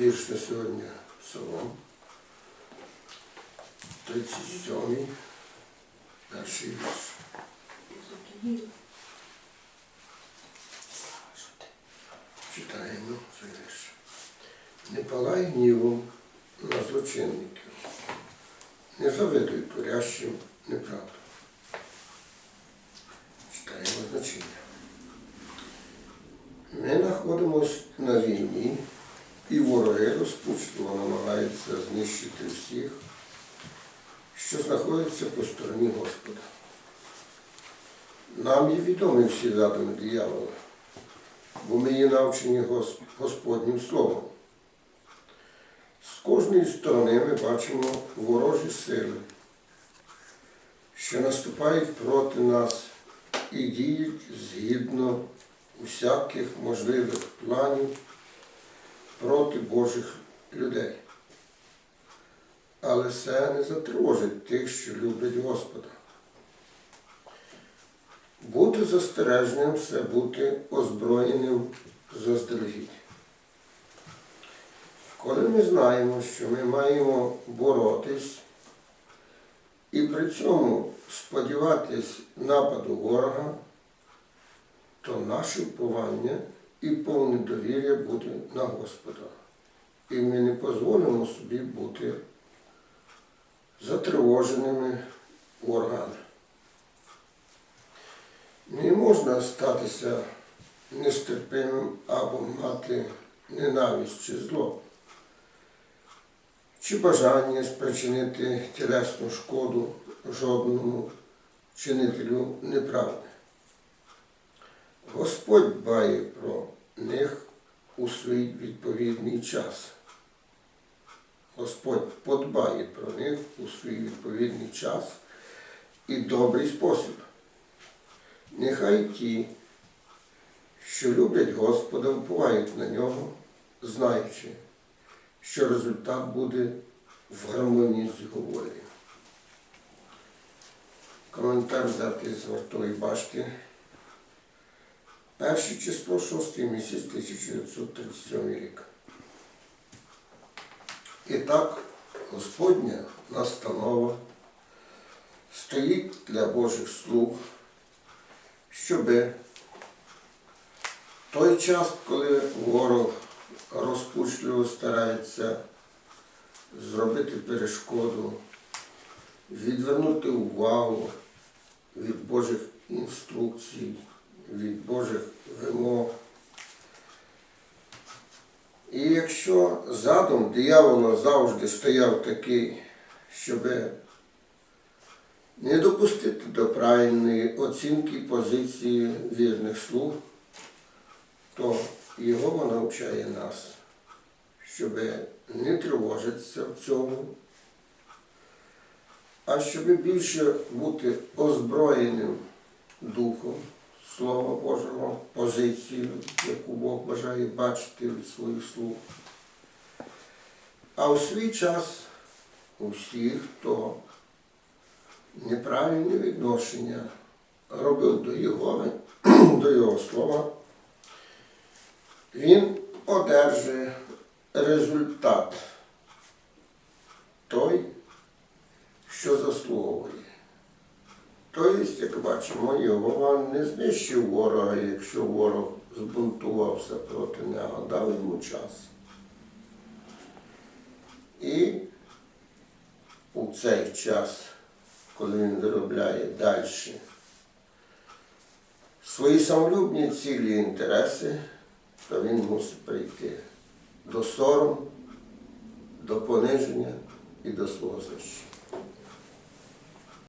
Вірш на сьогодні Псалом. 37 перший вірш. Читаємо цей вірш. Не палай гнівом на злочинників, не завидуй творящим неправду. Читаємо значення. Ми знаходимося на війні, і вороги розпучливо намагаються знищити всіх, що знаходяться по стороні Господа. Нам є відомі всі задуми диявола, бо ми є навчені Гос- Господнім Словом. З кожної сторони ми бачимо ворожі сили, що наступають проти нас і діють згідно усяких можливих планів проти Божих людей. Але це не затривожить тих, що люблять Господа. Бути застереженим це бути озброєним заздалегідь. Коли ми знаємо, що ми маємо боротись і при цьому сподіватись нападу ворога, то наше впування і повне довір'я буде на Господа. І ми не дозволимо собі бути затривоженими ворогами. Не можна статися нестерпимим або мати ненависть чи зло, чи бажання спричинити тілесну шкоду жодному чинителю неправди. Господь дбає про них у свій відповідний час. Господь подбає про них у свій відповідний час і добрий спосіб. Нехай ті, що люблять Господа, впливають на нього, знаючи, що результат буде в гармонії з його волею. Коментар взятий з вартої башти. Перше число, шостий місяць 1937 рік. І так, Господня настанова стоїть для Божих слуг, щоби той час, коли ворог розпучливо старається зробити перешкоду, відвернути увагу від Божих інструкцій, від Божих вимог. І якщо задум диявола завжди стояв такий, щоб не допустити до правильної оцінки позиції вірних слуг, то його навчає нас, щоб не тривожитися в цьому, а щоб більше бути озброєним духом Слова Божого, позицію, яку Бог бажає бачити від своїх слуг. А у свій час усі, хто неправильне відношення робив до його, до його слова, він одержує результат той, що заслуговує. Тобто, як бачимо, Його не знищив ворога, якщо ворог збунтувався проти нього, дав йому час. І у цей час, коли він виробляє далі свої самолюбні цілі і інтереси, то він мусить прийти до сорому, до пониження і до свого знищення.